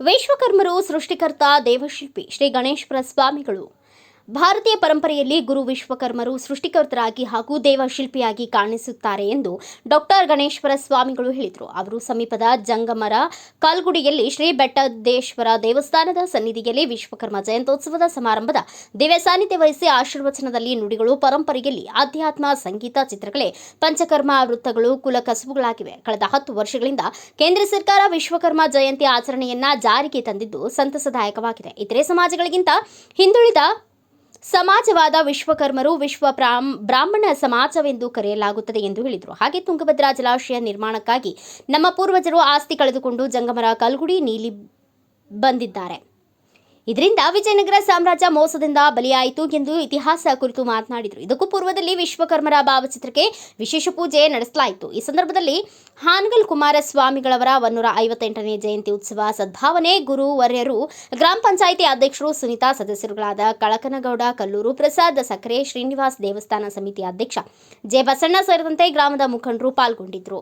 ವಿಶ್ವಕರ್ಮರು ಸೃಷ್ಟಿಕರ್ತ ದೇವಶಿಲ್ಪಿ ಶ್ರೀ ಗಣೇಶ್ವರ ಸ್ವಾಮಿಗಳು. ಭಾರತೀಯ ಪರಂಪರೆಯಲ್ಲಿ ಗುರು ವಿಶ್ವಕರ್ಮರು ಸೃಷ್ಟಿಕರ್ತರಾಗಿ ಹಾಗೂ ದೇವಶಿಲ್ಪಿಯಾಗಿ ಕಾಣಿಸುತ್ತಾರೆ ಎಂದು ಡಾಕ್ಟರ್ ಗಣೇಶ್ವರ ಸ್ವಾಮಿಗಳು ಹೇಳಿದರು. ಅವರು ಸಮೀಪದ ಜಂಗಮರ ಕಾಲ್ಗುಡಿಯಲ್ಲಿ ಶ್ರೀ ಬೆಟ್ಟದೇಶ್ವರ ದೇವಸ್ಥಾನದ ಸನ್ನಿಧಿಯಲ್ಲಿ ವಿಶ್ವಕರ್ಮ ಜಯಂತೋತ್ಸವದ ಸಮಾರಂಭದ ದಿವ್ಯ ಸಾನ್ನಿಧ್ಯ ವಹಿಸಿ ಆಶೀರ್ವಚನದಲ್ಲಿ ನುಡಿಗಳು, ಪರಂಪರೆಯಲ್ಲಿ ಆಧ್ಯಾತ್ಮ, ಸಂಗೀತ ಚಿತ್ರಗಳೇ ಪಂಚಕರ್ಮ ವೃತ್ತಗಳು ಕುಲಕಸುಬುಗಳಾಗಿವೆ ಕಳೆದ ಹತ್ತು ವರ್ಷಗಳಿಂದ ಕೇಂದ್ರ ಸರ್ಕಾರ ವಿಶ್ವಕರ್ಮ ಜಯಂತಿ ಆಚರಣೆಯನ್ನ ಜಾರಿಗೆ ತಂದಿದ್ದು ಸಂತಸದಾಯಕವಾಗಿದೆ. ಇತರೆ ಸಮಾಜಗಳಿಗಿಂತ ಹಿಂದುಳಿದ ಸಮಾಜವಾದ ವಿಶ್ವಕರ್ಮರು ವಿಶ್ವ ಬ್ರಾಹ್ಮ್- ಬ್ರಾಹ್ಮಣ ಸಮಾಜವೆಂದು ಕರೆಯಲಾಗುತ್ತದೆ ಎಂದು ಹೇಳಿದರು. ಹಾಗೆ ತುಂಗಭದ್ರಾ ಜಲಾಶಯ ನಿರ್ಮಾಣಕ್ಕಾಗಿ ನಮ್ಮ ಪೂರ್ವಜರು ಆಸ್ತಿ ಕಳೆದುಕೊಂಡು ಜಂಗಮರ ಕಲ್ಗುಡಿ ನೀಲಿ ಬಂದಿದ್ದಾರೆ. ಇದರಿಂದ ವಿಜಯನಗರ ಸಾಮ್ರಾಜ್ಯ ಮೋಸದಿಂದ ಬಲಿಯಾಯಿತು ಎಂದು ಇತಿಹಾಸ ಕುರಿತು ಮಾತನಾಡಿದರು. ಇದಕ್ಕೂ ಪೂರ್ವದಲ್ಲಿ ವಿಶ್ವಕರ್ಮರ ಭಾವಚಿತ್ರಕ್ಕೆ ವಿಶೇಷ ಪೂಜೆ ನಡೆಸಲಾಯಿತು. ಈ ಸಂದರ್ಭದಲ್ಲಿ ಹಾನಗಲ್ ಕುಮಾರಸ್ವಾಮಿಗಳವರ ಒನ್ನೂರ ಐವತ್ತೆಂಟನೇ ಜಯಂತಿ ಉತ್ಸವ ಸದ್ಭಾವನೆ ಗುರುವರ್ಯರು ಗ್ರಾಮ ಪಂಚಾಯಿತಿ ಅಧ್ಯಕ್ಷರು, ಸುನಿತಾ ಸದಸ್ಯರುಗಳಾದ ಕಳಕನಗೌಡ, ಕಲ್ಲೂರು ಪ್ರಸಾದ್ ಸಕ್ಕರೆ, ಶ್ರೀನಿವಾಸ್ ದೇವಸ್ಥಾನ ಸಮಿತಿ ಅಧ್ಯಕ್ಷ ಜೆ ಬಸಣ್ಣ ಸೇರಿದಂತೆ ಗ್ರಾಮದ ಮುಖಂಡರು ಪಾಲ್ಗೊಂಡಿದ್ದರು.